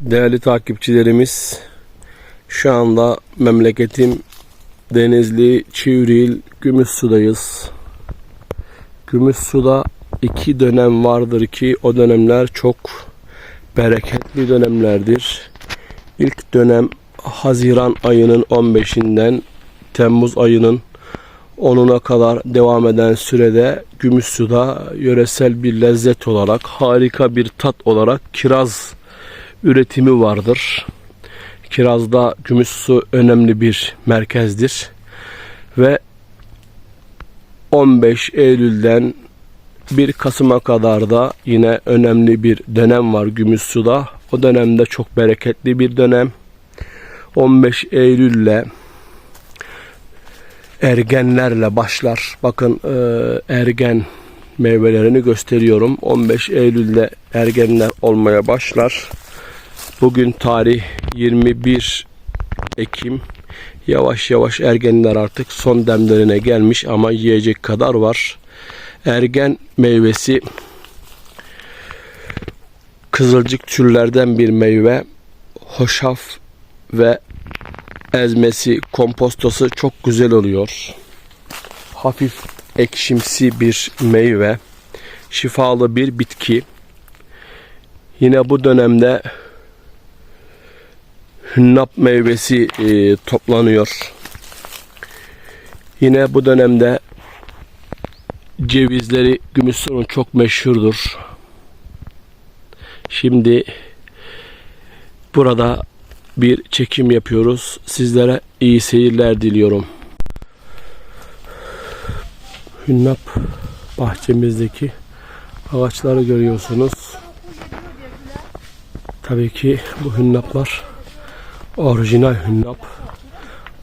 Değerli takipçilerimiz, şu anda memleketim Denizli, Çivril, Gümüşsu'dayız. Gümüşsu'da iki dönem vardır ki o dönemler çok bereketli dönemlerdir. İlk dönem Haziran ayının 15'inden Temmuz ayının 10'una kadar devam eden sürede Gümüşsu'da yöresel bir lezzet olarak harika bir tat olarak kiraz üretimi vardır. Kirazda Gümüşsu önemli bir merkezdir. Ve 15 Eylül'den 1 Kasım'a kadar da yine önemli bir dönem var Gümüşsu'da. O dönemde çok bereketli bir dönem. 15 Eylül'le ergenlerle başlar. Bakın e, ergen meyvelerini gösteriyorum. 15 Eylül'de ergenler olmaya başlar. Bugün tarih 21 Ekim. Yavaş yavaş ergenler artık son demlerine gelmiş ama yiyecek kadar var. Ergen meyvesi kızılcık türlerden bir meyve. Hoşaf ve ezmesi, kompostosu çok güzel oluyor. Hafif ekşimsi bir meyve. Şifalı bir bitki. Yine bu dönemde hünnap meyvesi e, toplanıyor. Yine bu dönemde cevizleri Gümüşsu'nun çok meşhurdur. Şimdi burada bir çekim yapıyoruz. Sizlere iyi seyirler diliyorum. Hünnap bahçemizdeki ağaçları görüyorsunuz. Tabii ki bu hünnaplar orijinal hünnap.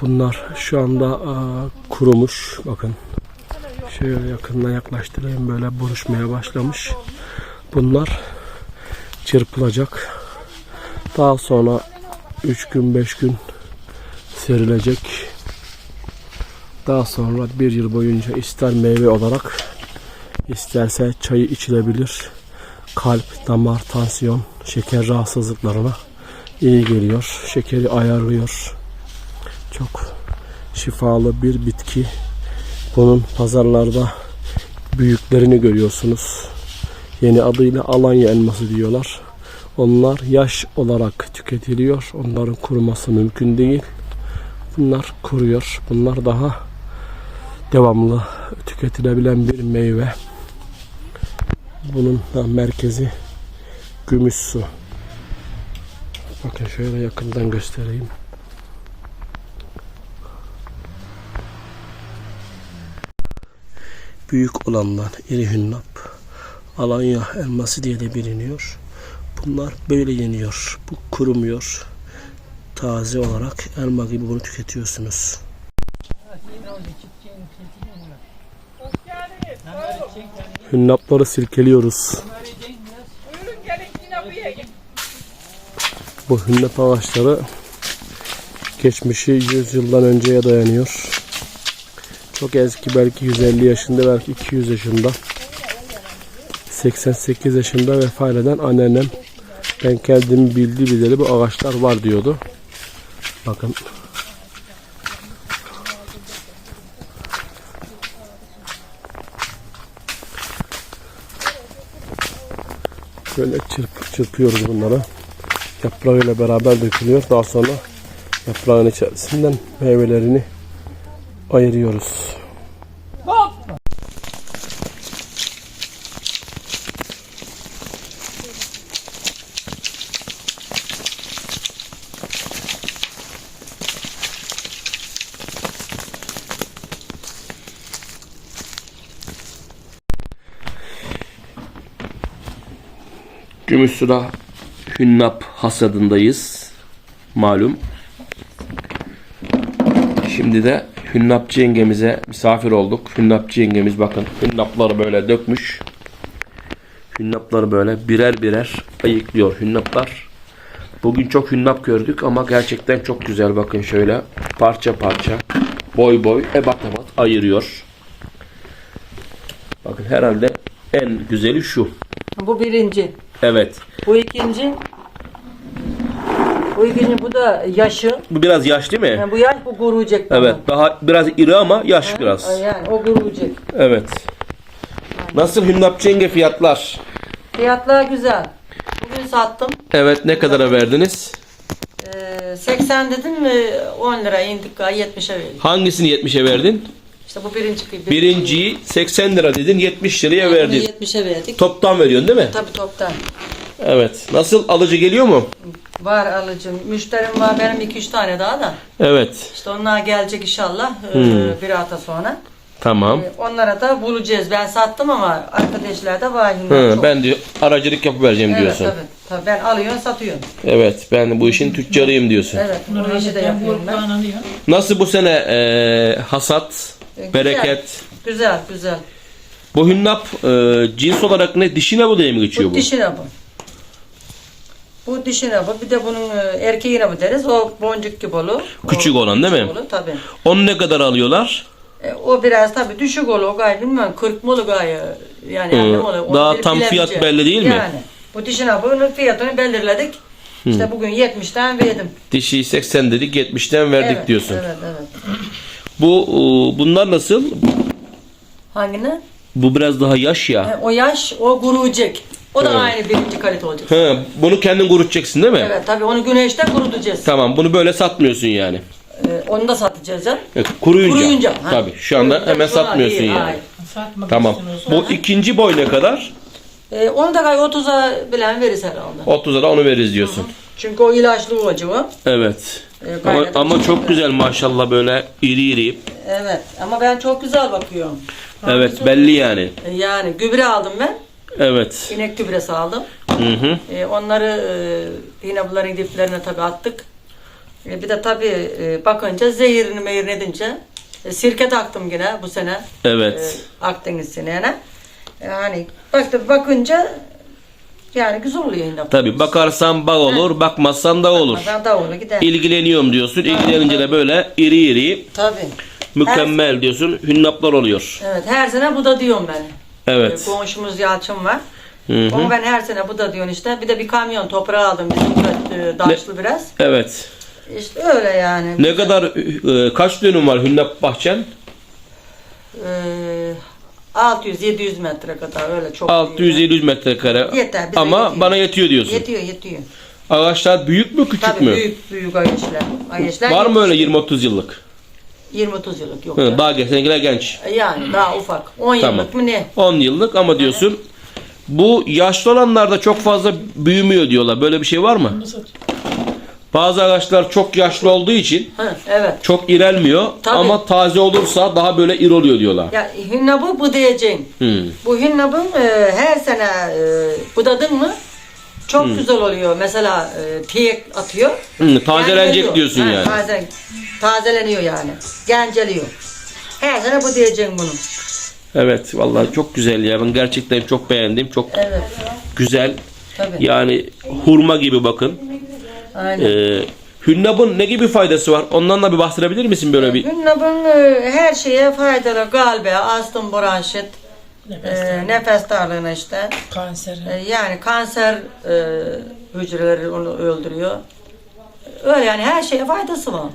Bunlar şu anda aa, kurumuş. Bakın. Şöyle yakından yaklaştırayım. Böyle buruşmaya başlamış. Bunlar çırpılacak. Daha sonra 3 gün 5 gün serilecek. Daha sonra bir yıl boyunca ister meyve olarak isterse çayı içilebilir. Kalp, damar, tansiyon, şeker rahatsızlıklarına iyi geliyor. Şekeri ayarlıyor. Çok şifalı bir bitki. Bunun pazarlarda büyüklerini görüyorsunuz. Yeni adıyla Alanya elması diyorlar. Onlar yaş olarak tüketiliyor. Onların kuruması mümkün değil. Bunlar kuruyor. Bunlar daha devamlı tüketilebilen bir meyve. Bunun da merkezi Gümüşsu. Bakın şöyle yakından göstereyim. Büyük olanlar iri hünnap. Alanya elması diye de biliniyor. Bunlar böyle yeniyor. Bu kurumuyor. Taze olarak elma gibi bunu tüketiyorsunuz. Hünnapları silkeliyoruz. Bu hünnap ağaçları geçmişi 100 yıldan önceye dayanıyor. Çok eski belki 150 yaşında belki 200 yaşında. 88 yaşında vefat eden anneannem ben kendim bildi bileli bu ağaçlar var diyordu. Bakın. Şöyle çırp, çırpıyoruz bunları. Yaprağıyla beraber dökülüyor. Daha sonra yaprağın içerisinden meyvelerini ayırıyoruz. Gümüşsura Hünnap hasadındayız. Malum. Şimdi de Hünnapçı yengemize misafir olduk. Hünnapçı yengemiz bakın hünnapları böyle dökmüş. Hünnapları böyle birer birer ayıklıyor hünnaplar. Bugün çok hünnap gördük ama gerçekten çok güzel bakın şöyle parça parça boy boy ebat ebat ayırıyor. Bakın herhalde en güzeli şu. Bu birinci. Evet. Bu ikinci. Bu ikinci bu da yaşı. Bu biraz yaş değil mi? Yani bu yaş bu kuruyacak. Evet. Daha biraz iri ama yaş biraz. Yani o kuruyacak. Evet. Nasıl Hünnapçı yenge fiyatlar? Fiyatlar güzel. Bugün sattım. Evet ne kadara verdiniz? Ee, 80 dedim mi 10 lira indik galiba 70'e verdik. Hangisini 70'e verdin? İşte bu birinci. birinci. Birinciyi 80 lira dedin 70 liraya verdin. 70'e verdik. Toptan veriyorsun değil mi? Tabii toptan. Evet. Nasıl alıcı geliyor mu? Var alıcım. Müşterim var benim 2-3 tane daha da. Evet. İşte onlar gelecek inşallah ee, Hmm. bir hafta sonra. Tamam. Ee, Onlara da bulacağız. Ben sattım ama arkadaşlar da var. Hı, Çok- ben diyor aracılık yapıvereceğim Evet diyorsun. tabii. tabii. Ben alıyorum satıyorum. Evet ben bu işin tüccarıyım diyorsun. Evet. Bu işi de yapıyorum ben. Nasıl bu sene e, hasat, Güzel. bereket? Güzel güzel. Bu hünnap e, cins olarak ne? Dişine bu diye mi geçiyor Bu bu? dişine bu. Bu dişine bu. Bir de bunun e, erkeğine bu deriz. O boncuk gibi olur. Küçük O olan değil mi? Olur, tabii. Onu ne kadar alıyorlar? E, o biraz tabii düşük olur. O gayet bilmem 40 mı olur gayet. Yani Hı, annem olur. Onu daha tam fiyat bilemeyeceğim. belli değil mi? Yani. Bu dişine bunun fiyatını belirledik. İşte bugün 70'ten verdim. Dişi 80 dedik 70'ten verdik evet, diyorsun. Evet evet. Bu e, bunlar nasıl? Hangine? Bu biraz daha yaş ya. E, o yaş o kuruyacak. O da aynı birinci kalite olacak. He, bunu kendin kurutacaksın değil mi? Evet tabii onu güneşte kurutacağız. Tamam bunu böyle satmıyorsun yani. E, onu da satacağız ya. Evet, kuruyunca. Kuruyunca. ha. Tabii şu anda Kuruyunca hemen satmıyorsun değil, yani. hayır. Tamam. Bu ikinci boy ne kadar? E, onu da gayet 30'a bilen verirse herhalde. 30'a da onu veririz diyorsun. Çünkü o ilaçlı olacak o. Evet. E, Ama, ama çok güzel maşallah böyle iri iri. Evet ama ben çok güzel bakıyorum. Evet belli yani. E, yani gübre aldım ben. Evet. İnek gübresi aldım. Hı hı. E, onları e, yine bunların diplerine tabii attık. E, bir de tabii e, bakınca zehirini meyrin edince e, sirke taktım yine bu sene. E, Evet. Akdeniz sineğine. Yani baktım bakınca yani güzel oluyor yine. Tabii bakarsan bal olur, bakmazsan da olur. Ben davulu gider. İlgileniyorum diyorsun. İlgilenince de böyle iri iri, Tabii. mükemmel diyorsun. Hünnaplar oluyor. Evet her sene bu da diyorum ben. Evet. E, Komşumuz Yalçın var. Hı hı. Ama ben her sene bu da diyorsun işte. Bir de bir kamyon toprağı aldım bizim e, daşlı biraz. Evet. İşte öyle yani. Ne kadar e, kaç dönüm var hünnap bahçen? Ee, 600-700 metre kadar öyle çok değil. 600-700 metrekare. Yeter, bize Ama yetiyor. bana yetiyor diyorsun. Yetiyor yetiyor. Ağaçlar büyük mü küçük Tabii mü? büyük büyük ayışlar. Ayışlar Var mı öyle yetişiyor. 20-30 yıllık? 20-30 yıllık yok. Hı, ya. daha genç, seninkiler genç. Yani daha ufak. 10 Tamam. yıllık mı ne? 10 yıllık ama diyorsun bu yaşlı olanlarda çok fazla büyümüyor diyorlar. Böyle bir şey var mı? Bazı ağaçlar çok yaşlı olduğu için Hı, evet. çok irelmiyor Tabii. ama taze olursa daha böyle iri oluyor diyorlar. Ya hünnabı bu diyeceğim. Hı. Bu hünnabın e, her sene e, budadın mı çok güzel oluyor. Mesela e, tiyek atıyor. Hı, tazelenecek Genceliyor. diyorsun Ha, yani. Taze, tazeleniyor yani. Genceliyor. Her sene bu diyeceğim bunu. Evet vallahi çok güzel ya. Ben gerçekten çok beğendim. Çok Evet. güzel. Tabii. Yani hurma gibi bakın. Aynen. Ee, hünnabın ne gibi faydası var? Ondan da bir bahsedebilir misin böyle bir? Hünnabın e, her şeye faydalı. Galbe, astım, bronşit, e, nefes darlığına işte. Kanser. E, yani kanser e, hücreleri onu öldürüyor. Öyle yani her şeye faydası var.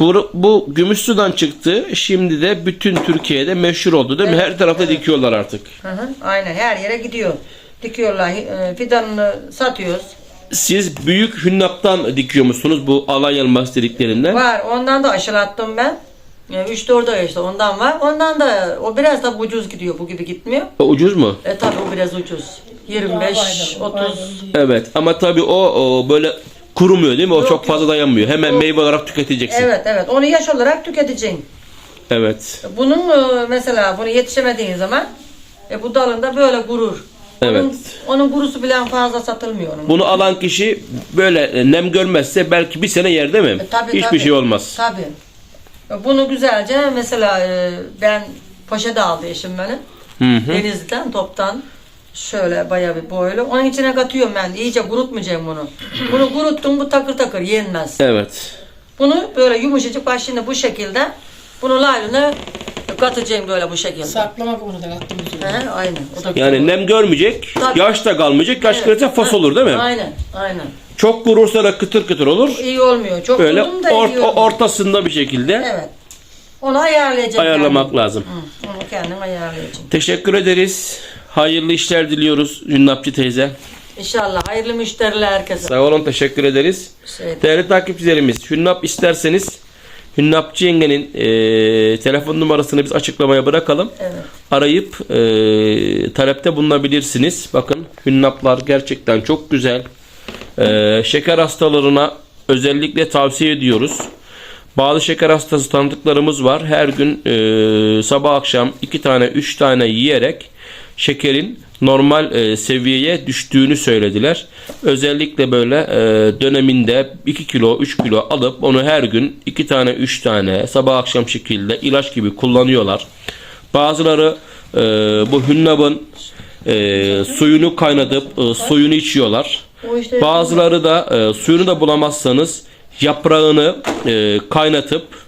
Bu, bu Gümüşsu'dan çıktı. Şimdi de bütün Türkiye'de meşhur oldu değil mi? Her tarafta dikiyorlar artık. Hı hı, aynen her yere gidiyor. Dikiyorlar, e, fidanını satıyoruz. Siz büyük hünnaptan dikiyor musunuz bu alay elmas dediklerinden? Var, ondan da aşılattım ben. 3-4 ay işte ondan var. Ondan da o biraz da ucuz gidiyor, bu gibi gitmiyor. O ucuz mu? E tabi o biraz ucuz. 25, 30. Evet ama tabii o, o böyle kurumuyor değil mi? O çok fazla dayanmıyor. Hemen meyve olarak tüketeceksin. Evet evet onu yaş olarak tüketeceksin. Evet. Bunun e, mesela bunu yetişemediğin zaman e, bu dalında böyle gurur. Evet. Onun gurusu bile fazla satılmıyor onun. Bunu alan kişi böyle e, nem görmezse belki bir sene yer değil mi? E, tabii, Hiçbir tabii. şey olmaz. Tabii. E, Bunu güzelce mesela e, ben poşete aldı eşim beni. Hı hı. Denizli'den toptan şöyle bayağı bir boylu. Onun içine katıyorum ben. İyice kurutmayacağım bunu. Bunu kuruttum bu takır takır yenmez. Evet. Bunu böyle yumuşacık başını bu şekilde bunu laylona katacağım böyle bu şekilde. Saklamak onu da attım bütün. He, aynen. O da Yani nem görmeyecek, Tabii. yaş da kalmayacak, yaş Evet. fos olur değil mi? Aynen, aynen. Çok vurursa da kıtır kıtır olur. İyi olmuyor. Çok Böyle uzun da or- iyi olmuyor. ortasında bir şekilde Evet. Onu ayarlayacak. ayarlamak yani. lazım. Hı, onu kendin ayarlayacaksın. Teşekkür ederiz. Hayırlı işler diliyoruz Hünnapçı teyze. İnşallah hayırlı müşteriler herkese. Sağ olun teşekkür ederiz. Şey, Değerli takipçilerimiz Hünnap isterseniz Hünnapçı yengenin e, telefon numarasını biz açıklamaya bırakalım. evet. Arayıp e, talepte bulunabilirsiniz. Bakın Hünnaplar gerçekten çok güzel. E, şeker hastalarına özellikle tavsiye ediyoruz. Bazı şeker hastası tanıdıklarımız var. Her gün e, sabah akşam iki tane üç tane yiyerek şekerin normal e, seviyeye düştüğünü söylediler. Özellikle böyle e, döneminde 2 kilo 3 kilo alıp onu her gün 2 tane 3 tane sabah akşam şekilde ilaç gibi kullanıyorlar. Bazıları e, bu hünnabın e, suyunu kaynatıp e, suyunu içiyorlar. Bazıları da e, suyunu da bulamazsanız yaprağını e, kaynatıp.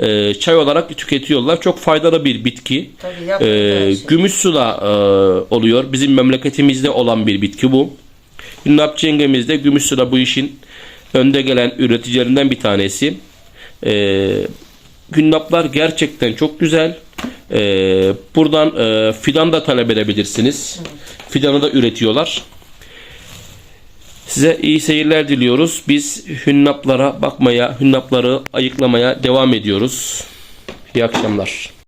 E, çay olarak tüketiyorlar. Çok faydalı bir bitki. Tabii E, şey. gümüş suda e, oluyor. Bizim memleketimizde olan bir bitki bu. Hünnapçı yengemiz de gümüş suda bu işin önde gelen üreticilerinden bir tanesi. E, Günnaplar gerçekten çok güzel. E, buradan e, fidan da talep edebilirsiniz. Fidanı da üretiyorlar. Size iyi seyirler diliyoruz. Biz hünnaplara bakmaya, hünnapları ayıklamaya devam ediyoruz. İyi akşamlar.